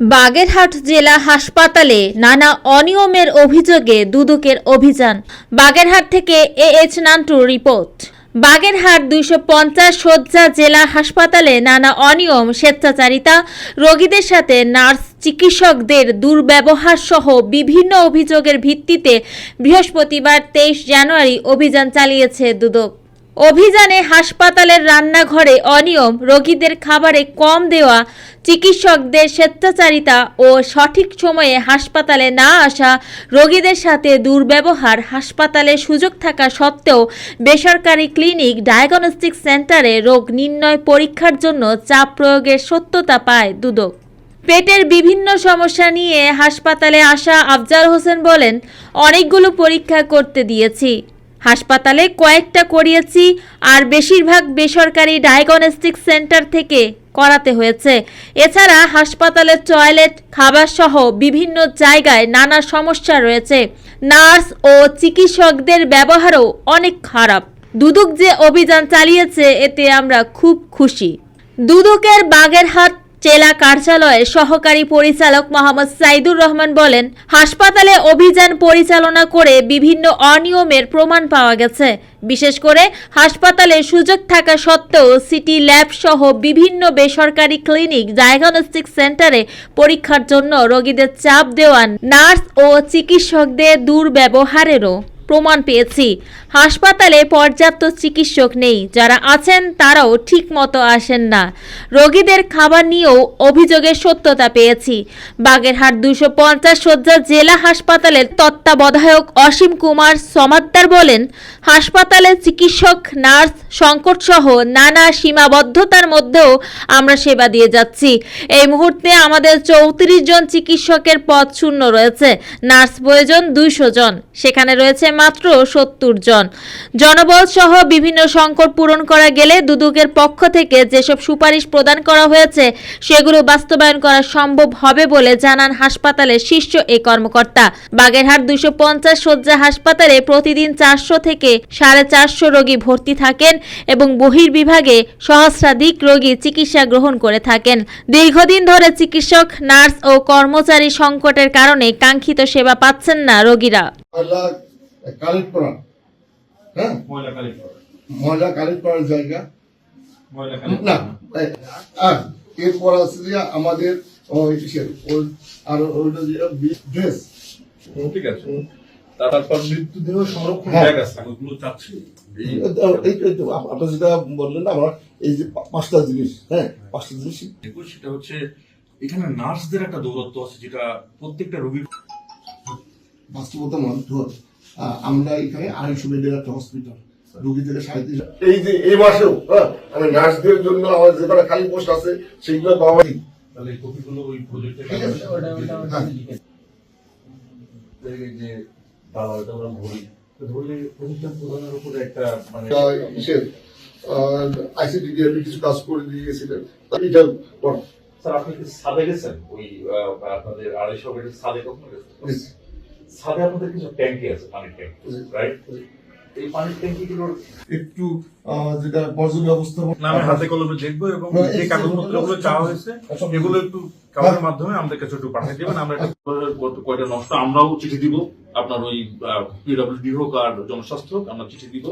বাগেরহাট জেলা হাসপাতালে নানা অনিয়মের অভিযোগে দুদকের অভিযান। বাগেরহাট থেকে এ এইচ নান্টুর রিপোর্ট। বাগেরহাট দুইশো পঞ্চাশ শয্যা জেলা হাসপাতালে নানা অনিয়ম, স্বেচ্ছাচারিতা, রোগীদের সাথে নার্স, চিকিৎসকদের দুর্ব্যবহার সহ বিভিন্ন অভিযোগের ভিত্তিতে বৃহস্পতিবার তেইশ জানুয়ারি অভিযান চালিয়েছে দুদক। অভিযানে হাসপাতালের রান্নাঘরে অনিয়ম, রোগীদের খাবারে কম দেওয়া, চিকিৎসকদের স্বেচ্ছাচারিতা ও সঠিক সময়ে হাসপাতালে না আসা, রোগীদের সাথে দুর্ব্যবহার, হাসপাতালে সুযোগ থাকা সত্ত্বেও বেসরকারি ক্লিনিক ডায়াগনস্টিক সেন্টারে রোগ নির্ণয় পরীক্ষার জন্য চাপ প্রয়োগের সত্যতা পায় দুদক। পেটের বিভিন্ন সমস্যা নিয়ে হাসপাতালে আসা আফজাল হোসেন বলেন, অনেকগুলো পরীক্ষা করতে দিয়েছি। হাসপাতালে কয়েকটা করিয়েছি, আর বেশিরভাগ বেসরকারি ডায়াগনস্টিক সেন্টার থেকে করাতে হয়েছে। এছাড়া হাসপাতালের টয়লেট খাবার সহ বিভিন্ন জায়গায় নানা সমস্যা রয়েছে। নার্স ও চিকিৎসকদের ব্যবহারও অনেক খারাপ। দুদক যে অভিযান চালিয়েছে, এতে আমরা খুব খুশি। দুদকের বাগেরহাট জেলা কার্যালয়ের সহকারী পরিচালক মোহাম্মদ সাইদুর রহমান বলেন, হাসপাতালে অভিযান পরিচালনা করে বিভিন্ন অনিয়মের প্রমাণ পাওয়া গেছে। বিশেষ করে হাসপাতালে সুযোগ থাকা সত্ত্বেও সিটি ল্যাব সহ বিভিন্ন বেসরকারি ক্লিনিক, ডায়াগনস্টিক সেন্টারে পরীক্ষার জন্য রোগীদের চাপ দেওয়ান নার্স ও চিকিৎসকদের দুর্ব্যবহারেরও। প্রমাণ পেয়েছি। হাসপাতালে পর্যাপ্ত চিকিৎসক নেই। যারা আছেন, তারাও ঠিক মতো আসেন না। রোগীদের খাবার নিয়েও অভিযোগের সত্যতা পেয়েছি। বাগেরহাট দুশো পঞ্চাশ শয্যা জেলা হাসপাতালের তত্ত্বাবধায়ক অসীম কুমার সমাদ্দার বলেন হাসপাতালে চিকিৎসক, নার্স সংকট সহ নানা সীমাবদ্ধতার মধ্যেও আমরা সেবা দিয়ে যাচ্ছি। এই মুহূর্তে আমাদের চৌত্রিশ জন চিকিৎসকের পদ শূন্য রয়েছে। নার্স প্রয়োজন দুইশো জন। সেখানে রয়েছে মাত্র সত্তর জন। জনবল সহ বিভিন্ন সংকট পূরণ করা গেলে দুদকের পক্ষ থেকে যেসব সুপারিশ প্রদান করা হয়েছে, সেগুলো বাস্তবায়ন করা সম্ভব হবে বলে জানান হাসপাতালের শীর্ষ এ কর্মকর্তা। বাগেরহাট দুশো পঞ্চাশ শয্যা হাসপাতালে প্রতিদিন চারশো থেকে সাড়ে চারশো রোগী ভর্তি থাকেন এবং বহির্বিভাগে সহস্রাধিক রোগী চিকিৎসা গ্রহণ করে থাকেন। দীর্ঘদিন ধরে চিকিৎসক, নার্স ও কর্মচারী সংকটের কারণে কাঙ্ক্ষিত সেবা পাচ্ছেন না রোগীরা। কালেক্ট করা হ্যাঁ? ময়লা কালেক্ট করে ময়লা কালেক্ট করার জায়গা। না আর এরপর আছে যে আমাদের আর ওইটা ড্রেস। ঠিক আছে। তারপর মৃত্যুদেহ সংরক্ষণ হ্যাঁ। ব্যাগ আছে ওগুলো চাচ্ছি। এই এই এই তো আপ- যেটা বললেন না আমার এই যে পাঁচটা জিনিস হ্যাঁ পাঁচটা জিনিস। দেখুন সেটা হচ্ছে এখানে নার্সদের একটা দৌরত্ব আছে যেটা প্রত্যেকটা রোগীর বাস্তবতা আহ, আমরা এখানে আড়াইশো বেডের একটা হসপিটাল সাঁত্রিশ এই যে এই মাসেও হ্যাঁ আমি নার্সদের জন্য আমার যে কটা খালি পোস্ট আছে সেইগুলো পাওয়া যায় তাহলে কপিগুলো ওই প্রজেক্টে হ্যাঁ। যে দালালটা আমরা ধরি ধরলে প্রতিষ্ঠান প্রধানের উপরে একটা মানে আহ, ইসের আইসিটি কিছু কাজ করে দিয়ে গেছিলেন। এটা স্যার আপনি কি সাদে গেছেন? ওই আহ, আপনাদের আড়াইশো বেডের সাদে কখনো গেছেন? আপনাদের কিছু ট্যাঙ্কি আছে পানির ট্যাঙ্কি রাইট এই পানির ট্যাঙ্কিগুলোর একটু যেটা বর্জ্য ব্যবস্থা আমি হাতে কলমে দেখব এবং হ্যাঁ, যে এই কাগজপত্রগুলো চাওয়া হয়েছে এগুলো একটু কাগজের মাধ্যমে আমাদের কাছে একটু পাঠিয়ে দেবেন আমরা কয়টা নষ্ট আমরাও চিঠি দিব আপনার ওই পিডব্লিউডি হোক আর জনস্বাস্থ্য হোক আমরা চিঠি দিব।